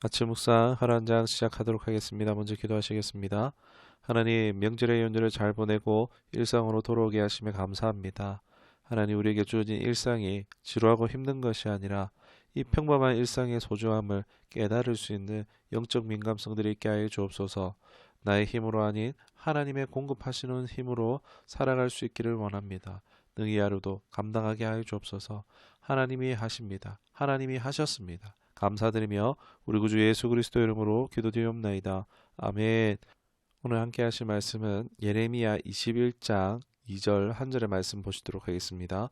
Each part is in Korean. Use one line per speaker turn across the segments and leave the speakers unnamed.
아침 묵상 하루 장 시작하도록 하겠습니다. 먼저 기도하시겠습니다. 하나님 명절의 연휴를 잘 보내고 일상으로 돌아오게 하심에 감사합니다. 하나님 우리에게 주어진 일상이 지루하고 힘든 것이 아니라 이 평범한 일상의 소중함을 깨달을 수 있는 영적 민감성들이 있게 하여 주옵소서. 나의 힘으로 아닌 하나님의 공급하시는 힘으로 살아갈 수 있기를 원합니다. 능히 하루도 감당하게 하여 주옵소서. 하나님이 하십니다. 하나님이 하셨습니다. 감사드리며 우리 구주 예수 그리스도 이름으로 기도드리옵나이다. 아멘. 오늘 함께 하실 말씀은 예레미야 21장 2절 한 절의 말씀 보시도록 하겠습니다.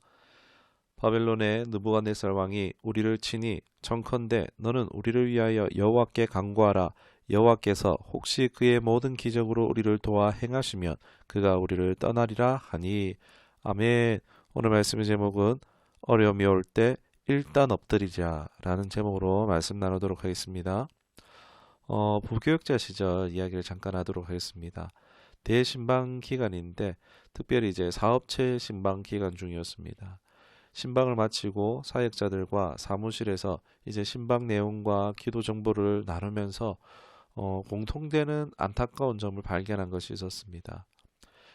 바벨론의 느부갓네살 왕이 우리를 치니 청컨대 너는 우리를 위하여 여호와께 간구하라 여호와께서 혹시 그의 모든 기적으로 우리를 도와 행하시면 그가 우리를 떠나리라 하니 아멘. 오늘 말씀의 제목은 어려움이 올 때 일단 엎드리자라는 제목으로 말씀 나누도록 하겠습니다. 어, 부교육자 시절 이야기를 잠깐 하도록 하겠습니다. 대신방 기간인데 특별히 이제 사업체 신방 기간 중이었습니다. 신방을 마치고 사역자들과 사무실에서 이제 신방 내용과 기도 정보를 나누면서 어, 공통되는 안타까운 점을 발견한 것이 있었습니다.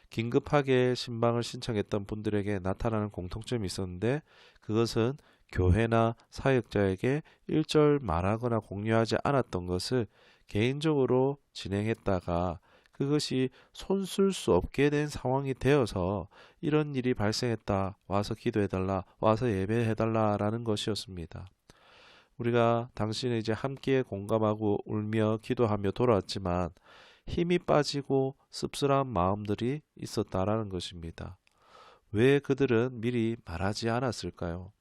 긴급하게 신방을 신청했던 분들에게 나타나는 공통점이 있었는데 그것은 교회나 사역자에게 일절 말하거나 공유하지 않았던 것을 개인적으로 진행했다가 그것이 손쓸 수 없게 된 상황이 되어서 이런 일이 발생했다. 와서 기도해달라. 와서 예배해달라라는 것이었습니다. 우리가 당신의 이제 함께 공감하고 울며 기도하며 돌아왔지만 힘이 빠지고 씁쓸한 마음들이 있었다라는 것입니다. 왜 그들은 미리 말하지 않았을까요?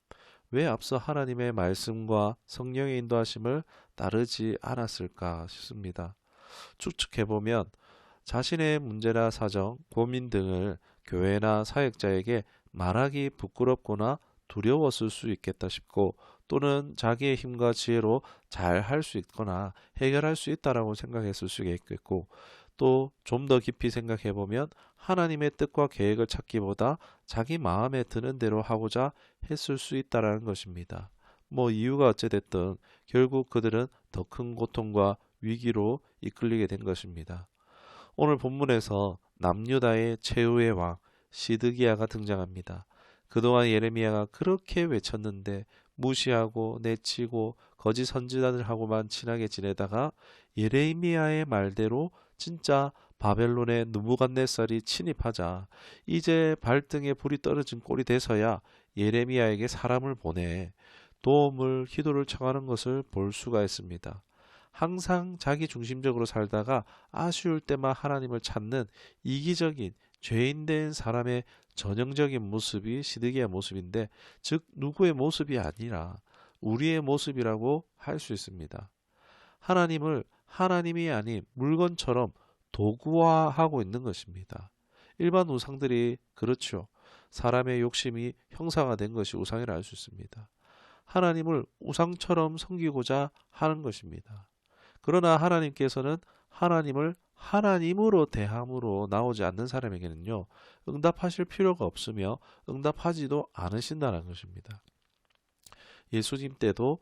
왜 앞서 하나님의 말씀과 성령의 인도하심을 따르지 않았을까 싶습니다. 추측해 보면 자신의 문제나 사정, 고민 등을 교회나 사역자에게 말하기 부끄럽거나 두려웠을 수 있겠다 싶고 또는 자기의 힘과 지혜로 잘 할 수 있거나 해결할 수 있다라고 생각했을 수 있겠고 또 좀 더 깊이 생각해 보면 하나님의 뜻과 계획을 찾기보다 자기 마음에 드는 대로 하고자 했을 수 있다라는 것입니다. 뭐 이유가 어찌됐든 결국 그들은 더 큰 고통과 위기로 이끌리게 된 것입니다. 오늘 본문에서 남유다의 최후의 왕 시드기야가 등장합니다. 그동안 예레미야가 그렇게 외쳤는데 무시하고 내치고 거짓 선지자들하고만 친하게 지내다가 예레미야의 말대로 진짜 바벨론의 누부갓네살이 침입하자 이제 발등에 불이 떨어진 꼴이 돼서야 예레미야에게 사람을 보내 도움을 기도를 청하는 것을 볼 수가 있습니다. 항상 자기 중심적으로 살다가 아쉬울 때만 하나님을 찾는 이기적인 죄인된 사람의 전형적인 모습이 시드기의 모습인데 즉 누구의 모습이 아니라 우리의 모습이라고 할 수 있습니다. 하나님을 하나님이 아닌 물건처럼 도구화하고 있는 것입니다. 일반 우상들이 그렇죠. 사람의 욕심이 형상화된 것이 우상이라 할 수 있습니다. 하나님을 우상처럼 섬기고자 하는 것입니다. 그러나 하나님께서는 하나님을 하나님으로 대함으로 나오지 않는 사람에게는요, 응답하실 필요가 없으며 응답하지도 않으신다는 것입니다. 예수님 때도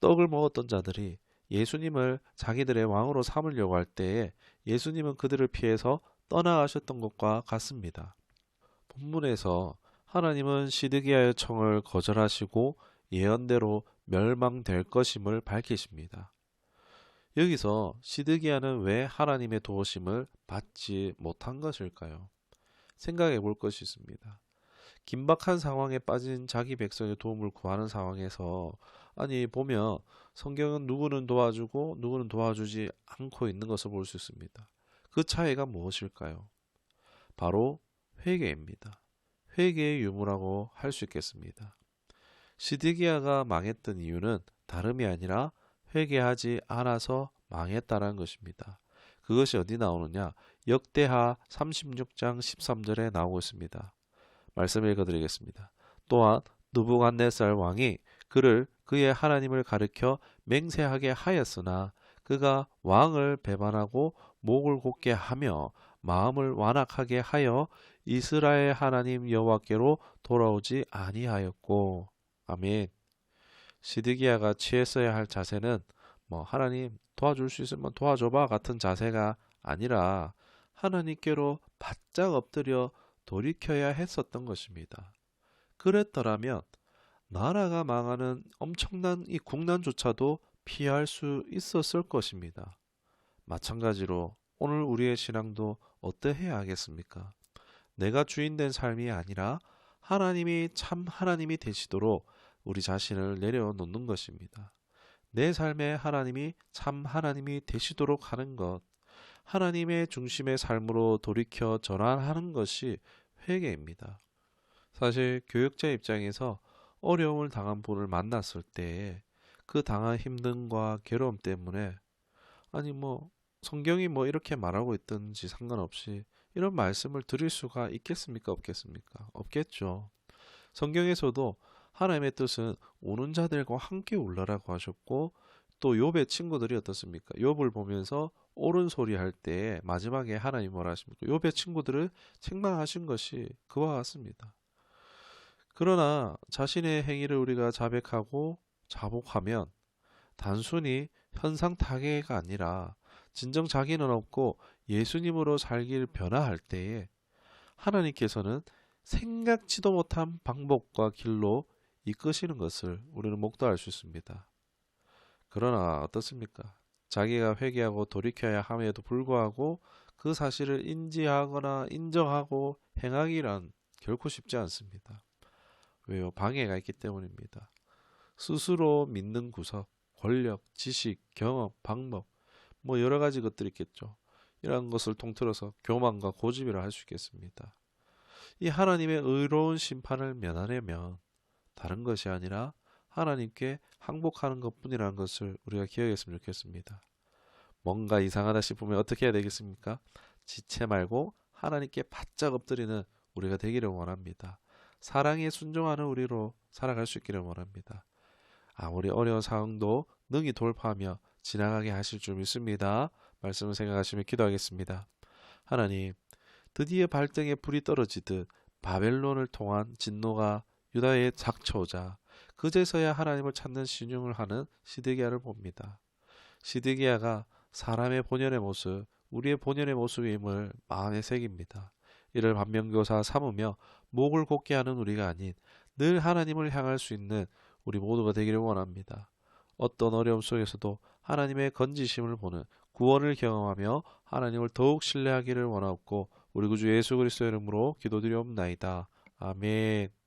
떡을 먹었던 자들이 예수님을 자기들의 왕으로 삼으려고 할 때에 예수님은 그들을 피해서 떠나가셨던 것과 같습니다. 본문에서 하나님은 시드기야의 청을 거절하시고 예언대로 멸망될 것임을 밝히십니다. 여기서 시드기야는 왜 하나님의 도우심을 받지 못한 것일까요? 생각해 볼 것이 있습니다. 긴박한 상황에 빠진 자기 백성의 도움을 구하는 상황에서 아니 보면 성경은 누구는 도와주고 누구는 도와주지 않고 있는 것을 볼 수 있습니다. 그 차이가 무엇일까요? 바로 회개입니다. 회개의 유무라고 할 수 있겠습니다. 시드기야가 망했던 이유는 다름이 아니라 회개하지 않아서 망했다는 것입니다. 그것이 어디 나오느냐? 역대하 36장 13절에 나오고 있습니다. 말씀 읽어드리겠습니다. 또한 누부갓네살 왕이 그를 그의 하나님을 가르켜 맹세하게 하였으나 그가 왕을 배반하고 목을 곧게 하며 마음을 완악하게 하여 이스라엘 하나님 여호와께로 돌아오지 아니하였고 아멘. 시드기야가 취했어야 할 자세는 뭐 하나님 도와줄 수 있으면 도와줘봐 같은 자세가 아니라 하나님께로 바짝 엎드려 돌이켜야 했었던 것입니다. 그랬더라면 나라가 망하는 엄청난 이 국난조차도 피할 수 있었을 것입니다. 마찬가지로 오늘 우리의 신앙도 어떠해야 하겠습니까? 내가 주인된 삶이 아니라 하나님이 참 하나님이 되시도록 우리 자신을 내려놓는 것입니다. 내 삶에 하나님이 참 하나님이 되시도록 하는 것, 하나님의 중심의 삶으로 돌이켜 전환하는 것이 회개입니다. 사실 교육자 입장에서 어려움을 당한 분을 만났을 때에 그 당한 힘듦과 괴로움 때문에 아니 뭐 성경이 뭐 이렇게 말하고 있든지 상관없이 이런 말씀을 드릴 수가 있겠습니까? 없겠습니까? 없겠죠. 성경에서도 하나님의 뜻은 우는 자들과 함께 울라라고 하셨고 또 욥의 친구들이 어떻습니까? 욥을 보면서 옳은 소리 할 때에 마지막에 하나님 뭐라 하십니까? 욥의 친구들을 책망하신 것이 그와 같습니다. 그러나 자신의 행위를 우리가 자백하고 자복하면 단순히 현상 타개가 아니라 진정 자기는 없고 예수님으로 살길 변화할 때에 하나님께서는 생각지도 못한 방법과 길로 이끄시는 것을 우리는 목도할 수 있습니다. 그러나 어떻습니까? 자기가 회개하고 돌이켜야 함에도 불구하고 그 사실을 인지하거나 인정하고 행하기란 결코 쉽지 않습니다. 왜요? 방해가 있기 때문입니다. 스스로 믿는 구석, 권력, 지식, 경험, 방법, 뭐 여러 가지 것들이 있겠죠. 이러한 것을 통틀어서 교만과 고집이라 할 수 있겠습니다. 이 하나님의 의로운 심판을 면하려면 다른 것이 아니라 하나님께 항복하는 것뿐이라는 것을 우리가 기억했으면 좋겠습니다. 뭔가 이상하다 싶으면 어떻게 해야 되겠습니까? 지체 말고 하나님께 바짝 엎드리는 우리가 되기를 원합니다. 사랑에 순종하는 우리로 살아갈 수 있기를 원합니다. 아무리 어려운 상황도 능히 돌파하며 지나가게 하실 줄 믿습니다. 말씀을 생각하시며 기도하겠습니다. 하나님, 드디어 발등에 불이 떨어지듯 바벨론을 통한 진노가 유다에 닥쳐오자 그제서야 하나님을 찾는 신용을 하는 시드기야를 봅니다. 시드기야가 사람의 본연의 모습, 우리의 본연의 모습임을 마음에 새깁니다. 이를 반면교사 삼으며 목을 곧게 하는 우리가 아닌 늘 하나님을 향할 수 있는 우리 모두가 되기를 원합니다. 어떤 어려움 속에서도 하나님의 건지심을 보는 구원을 경험하며 하나님을 더욱 신뢰하기를 원하옵고 우리 구주 예수 그리스도의 이름으로 기도드리옵나이다. 아멘.